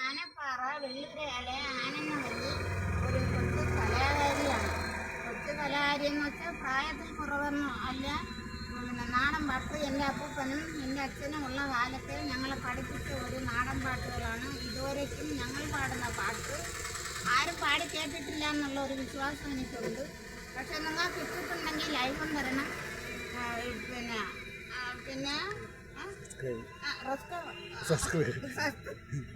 ആനപ്പാറ വെള്ളിപ്രയാലെ ആനങ്ങവല്ലി ഒരു കൊച്ചു കലാകാരിയാണ്. കൊച്ചു കലാകാരി എന്ന് വെച്ചാൽ പ്രായത്തിൽ കുറവെന്നോ അല്ല. പിന്നെ നാടൻ പാട്ട് എന്റെ അപ്പൂപ്പനും എന്റെ അച്ഛനും ഉള്ള കാലത്ത് ഞങ്ങളെ പഠിപ്പിച്ച ഒരു നാടൻ പാട്ടുകളാണ്. ഇതുവരേക്കും ഞങ്ങൾ പാടുന്ന പാട്ട് ആരും പാടി കേട്ടിട്ടില്ല എന്നുള്ള ഒരു വിശ്വാസം എനിക്കുണ്ട്. പക്ഷെ നിങ്ങൾക്ക് ഇട്ടിട്ടുണ്ടെങ്കിൽ ലൈവും വരണം ആ, പിന്നെ പിന്നെ സബ്സ്ക്രൈബ് ആ,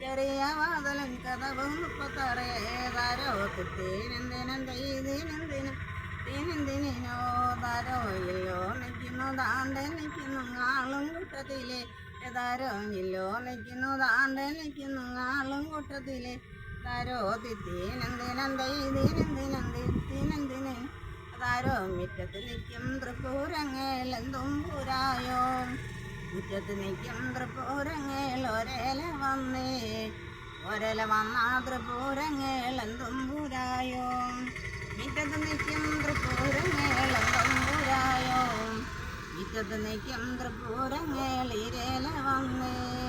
ചെറിയ വാതലും കഥവും മുപ്പത്താറേ താരോ കുത്തീനെന്തിനെന്തീതിനെന്തിനും ദിനെന്തിനോ താരോ ഇല്ലോ നിൽക്കുന്നു താണ്ടെ നിൽക്കുന്നു ആളും കൂട്ടത്തിലെ. താരോ ഇല്ലോ നിൽക്കുന്നു താണ്ടെ നിൽക്കുന്നു ആളും കൂട്ടത്തിലെ. താരോ തിത്തീനെന്തിനെന്തീതിനെന്തിനെന്തിനെന്തിനെ താരോ മിറ്റത്ത് നിൽക്കും തൃപ്പൂരങ്ങേലെന്തും മുറ്റത്ത് നിൽക്കും തൃപ്പൂരങ്ങേൽ ഒരേല വന്നേ. ഒരേല വന്ന തൃപ്പൂരങ്ങേലെന്തും പുരായോ. മുറ്റത്ത് നിൽക്കും തൃപ്പൂരങ്ങേലെന്തും പുരായോ. മുറ്റത്ത് നിൽക്കും തൃപ്പൂരങ്ങേളിരേല വന്നേ.